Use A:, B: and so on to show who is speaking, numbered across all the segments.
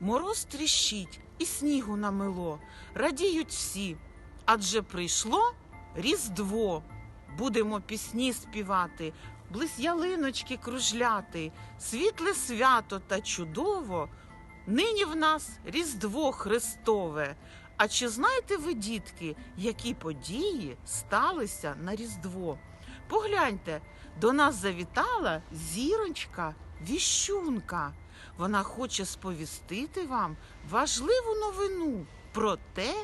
A: Мороз тріщить і снігу намело, радіють всі, адже прийшло Різдво. Будемо пісні співати, близь ялиночки кружляти, світле свято та чудово. Нині в нас Різдво Христове. А чи знаєте ви, дітки, які події сталися на Різдво? Погляньте, до нас завітала зіронька Віщунка. Вона хоче сповістити вам важливу новину про те,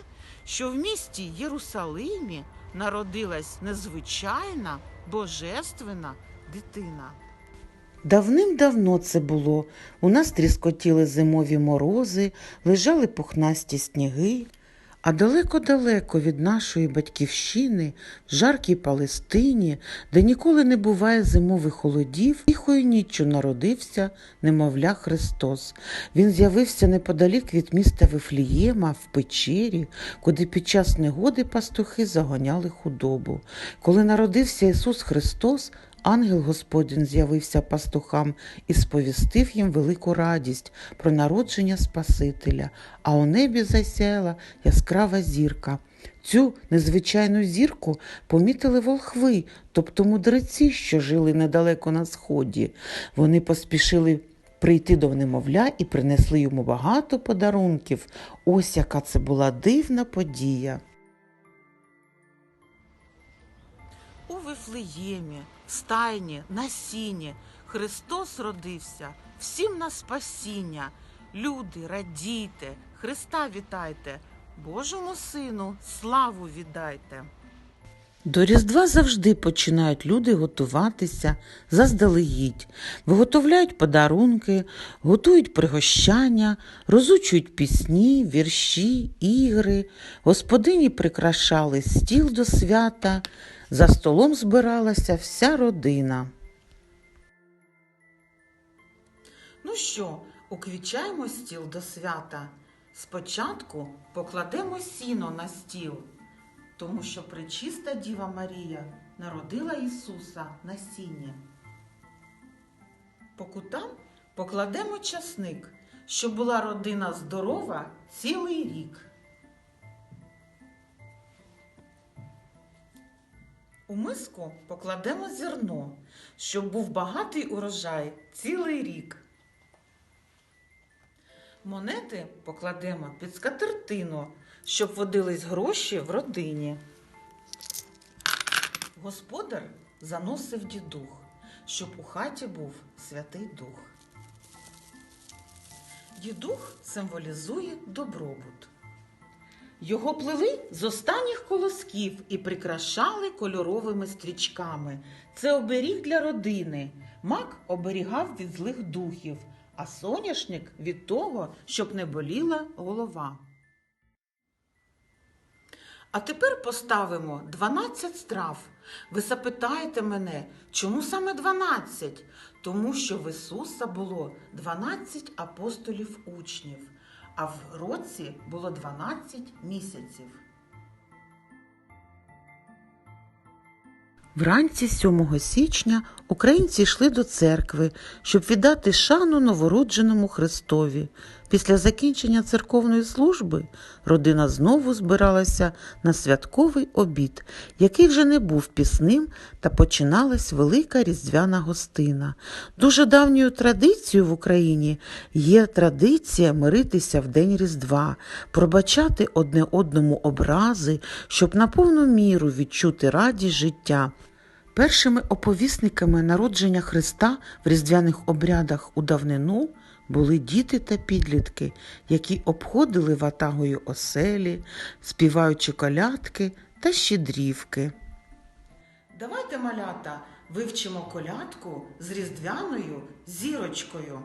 A: що в місті Єрусалимі народилась незвичайна божественна дитина.
B: Давним-давно це було. У нас тріскотіли зимові морози, лежали пухнасті сніги. А далеко-далеко від нашої батьківщини, в жаркій Палестині, де ніколи не буває зимових холодів, тихою ніччю народився немовля Христос. Він з'явився неподалік від міста Вифлієма в печері, куди під час негоди пастухи загоняли худобу. Коли народився Ісус Христос, Ангел Господень з'явився пастухам і сповістив їм велику радість про народження Спасителя, а у небі засяяла яскрава зірка. Цю незвичайну зірку помітили волхви, тобто мудреці, що жили недалеко на сході. Вони поспішили прийти до немовля і принесли йому багато подарунків. Ось яка це була дивна подія.
A: Вифлеємі, стайні, на сіні Христос родився, всім на спасіння. Люди, радійте, Христа вітайте, Божому Сину славу віддайте.
B: До Різдва завжди починають люди готуватися заздалегідь, виготовляють подарунки, готують пригощання, розучують пісні, вірші, ігри. Господині прикрашали стіл до свята, за столом збиралася вся родина.
A: Ну що, уквічаємо стіл до свята. Спочатку покладемо сіно на стіл, тому що пречиста Діва Марія народила Ісуса на сіні. По кутам покладемо часник, щоб була родина здорова цілий рік. У миску покладемо зерно, щоб був багатий урожай цілий рік. Монети покладемо під скатертину, щоб водились гроші в родині. Господар заносив дідух, щоб у хаті був святий дух. Дідух символізує добробут. Його плели з останніх колосків і прикрашали кольоровими стрічками. Це оберіг для родини. Мак оберігав від злих духів, а соняшник від того, щоб не боліла голова. А тепер поставимо 12 страв. Ви запитаєте мене, чому саме 12? Тому що в Ісуса було 12 апостолів учнів, а в році було 12 місяців.
B: Вранці 7 січня українці йшли до церкви, щоб віддати шану новородженому Христові. Після закінчення церковної служби родина знову збиралася на святковий обід, який вже не був пісним, та починалась велика різдвяна гостина. Дуже давньою традицією в Україні є традиція миритися в день Різдва, пробачати одне одному образи, щоб на повну міру відчути радість життя. Першими оповісниками народження Христа в різдвяних обрядах у давнину були діти та підлітки, які обходили ватагою оселі, співаючи колядки та щедрівки.
A: Давайте, малята, вивчимо колядку з різдвяною зірочкою.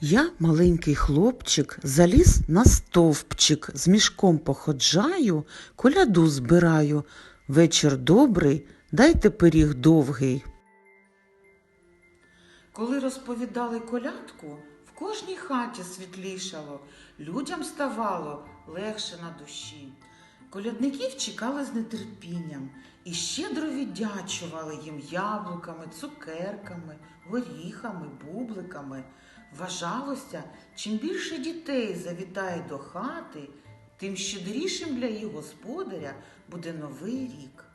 B: Я, маленький хлопчик, заліз на стовпчик, з мішком походжаю, коляду збираю. Вечір добрий, дайте пиріг довгий.
A: Коли розповідали колядку, в кожній хаті світлішало, людям ставало легше на душі. Колядників чекали з нетерпінням і щедро віддячували їм яблуками, цукерками, горіхами, бубликами. Вважалося, чим більше дітей завітає до хати, тим щедрішим для їх господаря буде новий рік.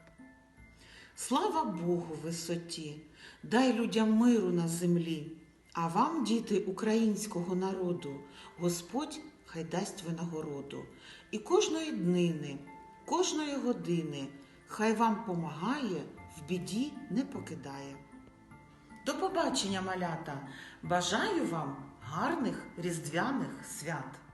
A: Слава Богу, висоті, дай людям миру на землі, а вам, діти українського народу, Господь хай дасть винагороду. І кожної днини, кожної години, хай вам помагає, в біді не покидає. До побачення, малята! Бажаю вам гарних різдвяних свят!